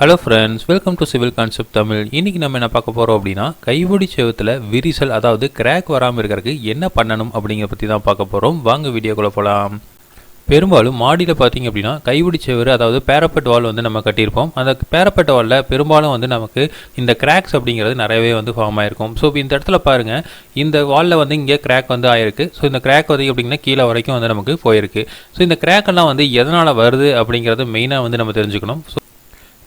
Hello friends welcome to civil concept Tamil இன்றைக்கி நம்ம என்ன பார்க்க போகிறோம் அப்படின்னா கைப்பிடி செவத்தில் விரிசல் அதாவது கிராக் வராமல் இருக்கிறதுக்கு என்ன பண்ணணும் அப்படிங்கிற பற்றி தான் பார்க்க போகிறோம் வாங்க வீடியோக்குள்ளே போகலாம் பெரும்பாலும் மாடியில் பார்த்தீங்க அப்படின்னா கைப்பிடி செவர் அதாவது பேரப்பட் வால் வந்து நம்ம கட்டியிருப்போம். அந்த பேரப்பட் வாலில் பெரும்பாலும் வந்து நமக்கு இந்த கிராக்ஸ் அப்படிங்கிறது நிறையவே வந்து ஃபார்ம் ஆயிருக்கும். ஸோ இந்த இடத்துல பாருங்கள் இந்த வாலில் வந்து இங்கே கிராக் வந்து ஆயிருக்கு. ஸோ இந்த கிராக் வந்து அப்படிங்கன்னா கீழே வரைக்கும் வந்து நமக்கு போயிருக்கு. ஸோ இந்த கிராக் எல்லாம் வந்து எதனால் வருது அப்படிங்கிறது மெயினாக வந்து நம்ம தெரிஞ்சுக்கணும். ஸோ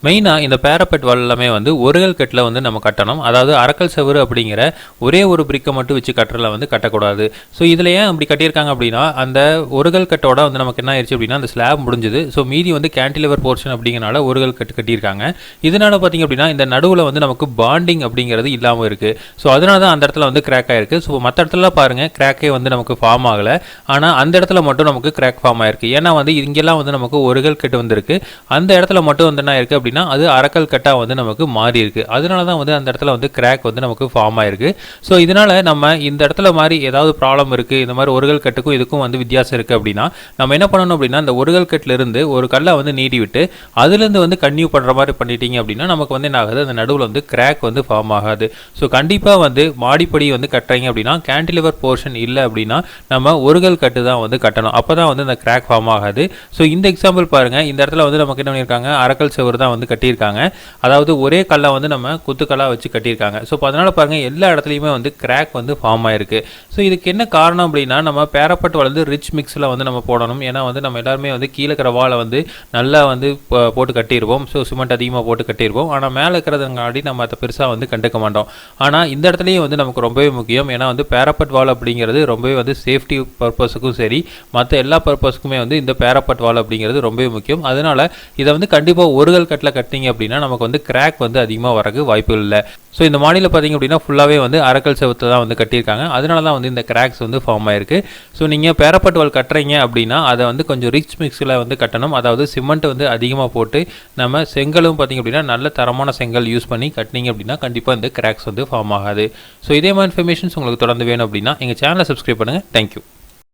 மெயினாக இந்த பேரப்பெட் வால் எல்லாமே வந்து ஒருகல் கட்டில் வந்து நம்ம கட்டணும். அதாவது அரக்கல் செவரு அப்படிங்கிற ஒரே ஒரு பிரிக்கை மட்டும் வச்சு கட்டுறதுல வந்து கட்டக்கூடாது. ஸோ இதில் ஏன் அப்படி கட்டியிருக்காங்க அப்படின்னா அந்த ஒருகல் கட்டோட வந்து நமக்கு என்ன ஆயிடுச்சு அப்படின்னா அந்த ஸ்லாப் முடிஞ்சுது. ஸோ மீதி வந்து கேன்டிலிவர் போர்ஷன் அப்படிங்கிறனால ஒருகல் கட்டு கட்டியிருக்காங்க. இதனால் பார்த்தீங்க அப்படின்னா இந்த நடுவில் வந்து நமக்கு பாண்டிங் அப்படிங்கிறது இல்லாமல் இருக்குது ஸோ அதனால தான் அந்த இடத்துல வந்து கிராக் ஆயிருக்கு. ஸோ மற்ற இடத்துல பாருங்கள் கிராக்கே வந்து நமக்கு ஃபார்ம் ஆகலை. ஆனால் அந்த இடத்துல மட்டும் நமக்கு கிராக் ஃபார்ம் ஆயிருக்கு. ஏன்னா வந்து இங்கெல்லாம் வந்து நமக்கு ஒருகல் கட்டு வந்திருக்கு. அந்த இடத்துல மட்டும் வந்து என்ன இருக்குது அப்படின்னா அது அரக்கல் கட்டாக வந்து நமக்கு மாறி இருக்கு. அதனால தான் வந்து அந்த இடத்துல வந்து கிராக் வந்து நமக்கு ஃபார்ம் ஆயிருக்கு. ஸோ இதனால நம்ம இந்த இடத்துல மாதிரி ஏதாவது ப்ராப்ளம் இருக்கு இந்த மாதிரி ஒருகல் கட்டுக்கும் இதுக்கும் வந்து வித்தியாசம் இருக்கு அப்படின்னா நம்ம என்ன பண்ணணும் அப்படின்னா இந்த ஒருகல் கட்டுல இருந்து ஒரு கல்லை வந்து நீடி விட்டு அதுலேருந்து வந்து கன்டினியூ பண்ணுற மாதிரி பண்ணிட்டீங்க அப்படின்னா நமக்கு வந்து என்ன ஆகுது? அந்த நடுவில் வந்து கிராக் வந்து ஃபார்ம் ஆகாது. ஸோ கண்டிப்பாக வந்து மாடிப்படி வந்து கட்டுறீங்க அப்படின்னா கேண்டிலிவர் போர்ஷன் இல்லை அப்படின்னா நம்ம ஒருகல் கட்டு தான் வந்து கட்டணும். அப்போ தான் வந்து அந்த கிராக் ஃபார்ம் ஆகாது. ஸோ இந்த எக்ஸாம்பிள் பாருங்கள் இந்த இடத்துல வந்து நமக்கு என்ன பண்ணியிருக்காங்க? அரக்கல் செவர் தான் வந்து கட்டியிருக்காங்க. அதாவது ஒரே கல்லை வந்து நம்ம குத்துக்கல்லாக வச்சு கட்டியிருக்காங்க. ஸோ இப்போ அதனால் பாருங்கள் எல்லா இடத்துலையுமே வந்து கிராக் வந்து ஃபார்ம் ஆயிருக்கு. ஸோ இதுக்கு என்ன காரணம் அப்படின்னா நம்ம பேரப்பட்டு வளர்ந்து ரிச் மிக்ஸில் வந்து நம்ம போடணும். ஏன்னா வந்து நம்ம எல்லாருமே வந்து கீழே இருக்கிற வாழை வந்து நல்லா வந்து போட்டு கட்டியிருப்போம். ஸோ சிமெண்ட் அதிகமாக போட்டு கட்டியிருப்போம். ஆனால் மேலே இருக்கிறதுங்காடி நம்ம அதை பெருசாக வந்து கண்டுக்க மாட்டோம். ஆனால் இந்த இடத்துலையும் வந்து நமக்கு ரொம்பவே முக்கியம். ஏன்னா வந்து பேரப்பட் வால் அப்படிங்கிறது ரொம்பவே வந்து சேஃப்டி பர்பஸுக்கும் சரி மற்ற எல்லா பர்பஸுக்குமே வந்து இந்த பேரப்பட் வால் அப்படிங்கிறது ரொம்பவே முக்கியம். அதனால் இதை வந்து கண்டிப்பாக ஒரு கல் கட்டில் கட்டினீங்க அப்படின்னா நமக்கு வந்து கிராக் வந்து அதிகமாக வரக்கு வாய்ப்பு இல்லை. ஸோ இந்த மாடியில் பார்த்தீங்க அப்படின்னா ஃபுல்லாகவே வந்து அரக்கல் செவத்தை தான் வந்து கட்டியிருக்காங்க. அதனால தான் வந்து இந்த கிராக்ஸ் வந்து ஃபார்ம் ஆயிருக்கு. ஸோ நீங்கள் பேரப்பட் வால் கட்டுறீங்க அப்படின்னா அதை வந்து கொஞ்சம் ரிச் மிக்ஸில் வந்து கட்டணும். அதாவது சிமெண்ட் வந்து அதிகமாக போட்டு நம்ம செங்கலும் பார்த்தீங்க அப்படின்னா நல்ல தரமான செங்கல் யூஸ் பண்ணி கட்டினீங்க அப்படின்னா கண்டிப்பாக இந்த கிராக்ஸ் வந்து ஃபார்ம் ஆகாது. ஸோ இதே மாதிரி இன்ஃபர்மேஷன்ஸ் உங்களுக்கு தொடர்ந்து வேணும் அப்படின்னா எங்கள் சேனலை சப்ஸ்கிரைப் பண்ணுங்கள் தேங்க்யூ